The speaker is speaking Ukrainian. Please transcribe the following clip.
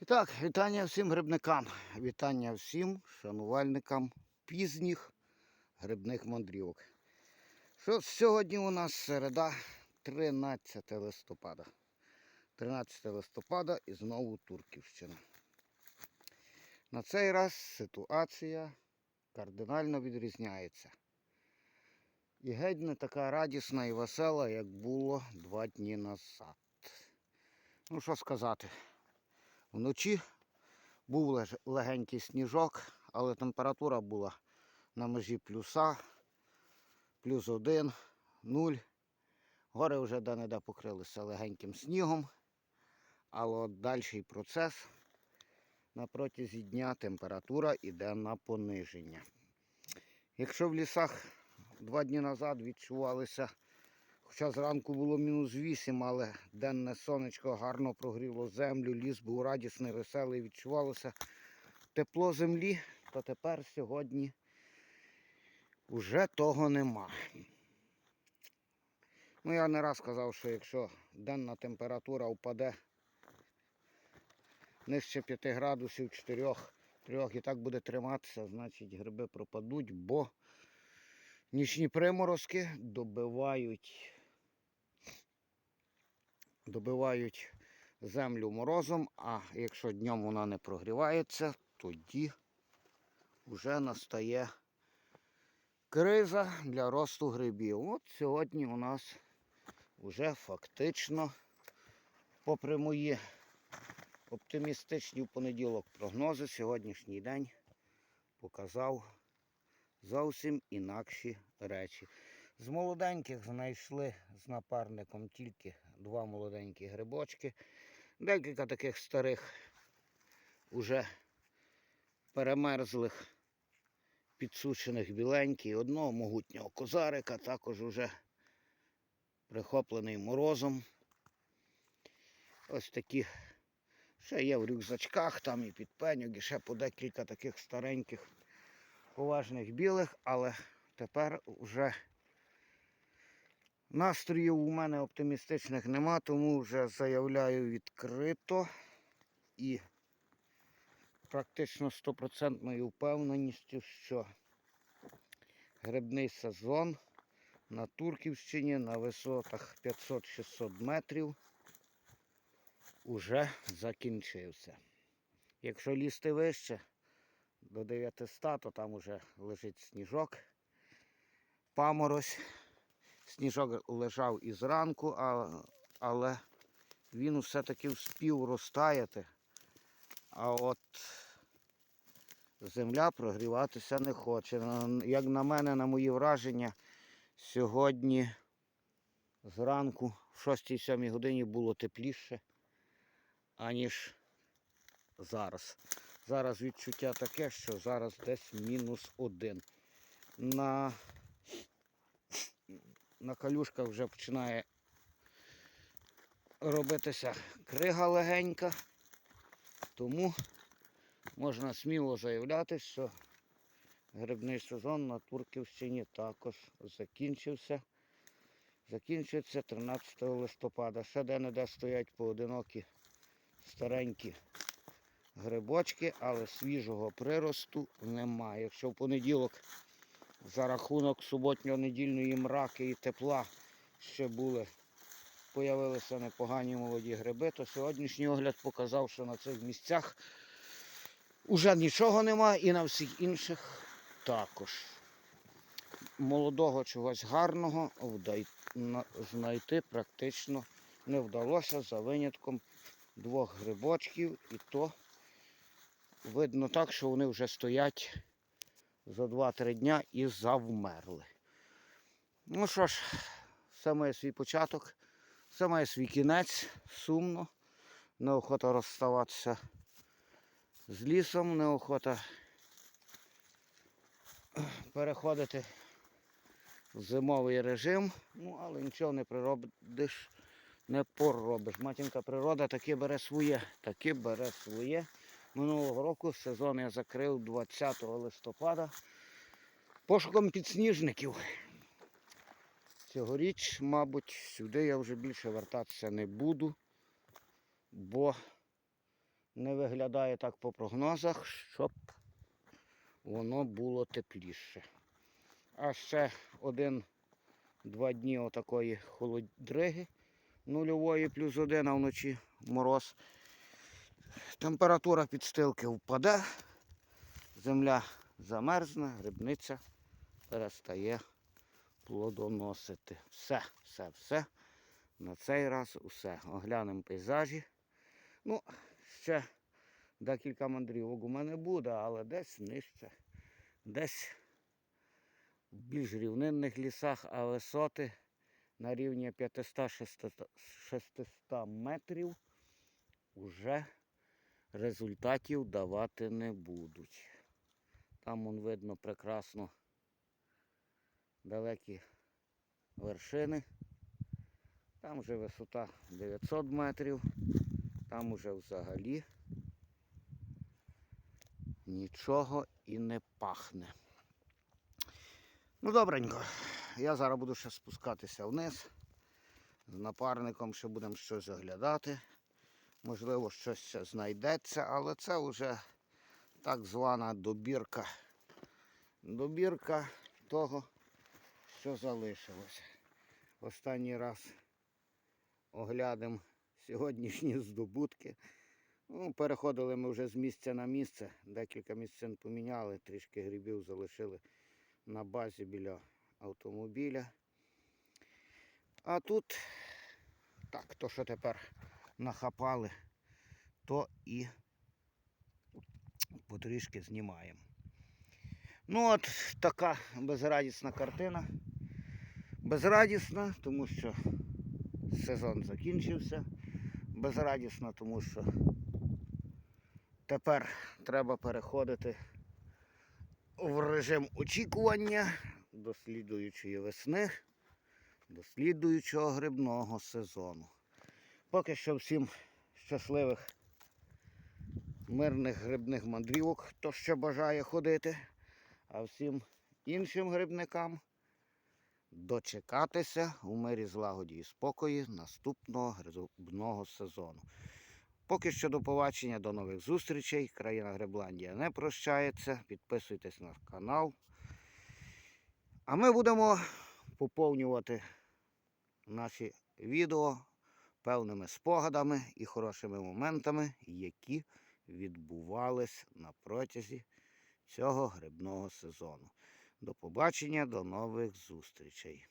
І так, вітання всім грибникам, вітання всім шанувальникам пізніх грибних мандрівок. Що сьогодні у нас середа, 13 листопада. 13 листопада і знову Турківщина. На цей раз ситуація кардинально відрізняється. І геть не така радісна і весела, як було два дні назад. Ну що сказати, Вночі був легенький сніжок, але температура була на межі плюса, плюс один, нуль. Гори вже де-не-де покрилися легеньким снігом, але дальший процес на протязі дня температура йде на пониження. Якщо в лісах два дні назад відчувалися Хоча зранку було мінус 8, але денне сонечко гарно прогріло землю, ліс був радісний, веселий, відчувалося тепло землі, то тепер сьогодні вже того нема. Ну, я не раз казав, що якщо денна температура впаде нижче 5 градусів 4, 3 і так буде триматися, значить гриби пропадуть, бо нічні приморозки добивають добивають землю морозом, а якщо днем вона не прогрівається, тоді вже настає криза для росту грибів. От сьогодні у нас вже фактично, попри мої оптимістичні в понеділок прогнози, сьогоднішній день показав зовсім інакші речі. З молоденьких знайшли з напарником тільки два молоденькі грибочки. Декілька таких старих, уже перемерзлих, підсушених біленьких. Одного могутнього козарика, також уже прихоплений морозом. Ось такі ще є в рюкзачках, там і під пеньок, і ще по декілька таких стареньких поважних білих, але тепер вже Настроїв у мене оптимістичних нема, тому вже заявляю відкрито і практично стопроцентною впевненістю, що грибний сезон на Турківщині на висотах 500-600 метрів уже закінчився. Якщо лізти вище до 900, то там уже лежить сніжок, паморозь. Сніжок лежав і зранку, але він все-таки вспів розтаяти. А от земля прогріватися не хоче. Як на мене, на мої враження, сьогодні зранку в 6-7 годині було тепліше, аніж зараз. Зараз відчуття таке, що зараз десь мінус один. На на калюшках вже починає робитися крига легенька, тому можна сміло заявляти, що грибний сезон на Турківщині також закінчився. Закінчується 13 листопада. Ще де-не-де стоять поодинокі старенькі грибочки, але свіжого приросту немає. Якщо в понеділок за рахунок суботньо-недільної мраки і тепла ще були, появилися непогані молоді гриби, то сьогоднішній огляд показав, що на цих місцях уже нічого нема і на всіх інших також. Молодого чогось гарного знайти практично не вдалося за винятком двох грибочків, і то видно так, що вони вже стоять за 2-3 дня і завмерли. Ну що ж, все має свій початок, все має свій кінець, сумно, неохота розставатися з лісом, неохота переходити в зимовий режим, ну але нічого не приробиш, не поробиш. Матінка природа таки бере своє, таки бере своє. Минулого року сезон я закрив 20 листопада пошуком підсніжників. Цьогоріч, мабуть, сюди я вже більше вертатися не буду, бо не виглядає так по прогнозах, щоб воно було тепліше. А ще один-два дні отакої холодриги нульової плюс один, а вночі мороз. Температура підстилки впаде, земля замерзне, грибниця перестає плодоносити. Все, все, все. На цей раз усе. Оглянемо пейзажі. Ну, ще декілька мандрівок у мене буде, але десь нижче, десь в більш рівнинних лісах, а висоти на рівні 500-600 метрів вже результатів давати не будуть. Там вон видно прекрасно далекі вершини. Там вже висота 900 метрів, там уже взагалі нічого і не пахне. Ну, добренько. Я зараз буду ще спускатися вниз. З напарником ще будемо щось оглядати. Можливо, щось знайдеться, але це вже так звана добірка. Добірка того, що залишилося. Останній раз оглядимо сьогоднішні здобутки. Ну, переходили ми вже з місця на місце, декілька місцин поміняли, трішки грибів залишили на базі біля автомобіля. А тут, так, то, що тепер нахапали, то і потрішки знімаємо. Ну от така безрадісна картина. Безрадісна, тому що сезон закінчився. Безрадісна, тому що тепер треба переходити в режим очікування до слідуючої весни, до слідуючого грибного сезону. Поки що всім щасливих мирних грибних мандрівок, хто ще бажає ходити, а всім іншим грибникам дочекатися у мирі злагоді і спокої наступного грибного сезону. Поки що до побачення, до нових зустрічей. Країна Грибландія не прощається. Підписуйтесь на канал. А ми будемо поповнювати наші відео певними спогадами і хорошими моментами, які відбувались на протязі цього грибного сезону. До побачення, до нових зустрічей.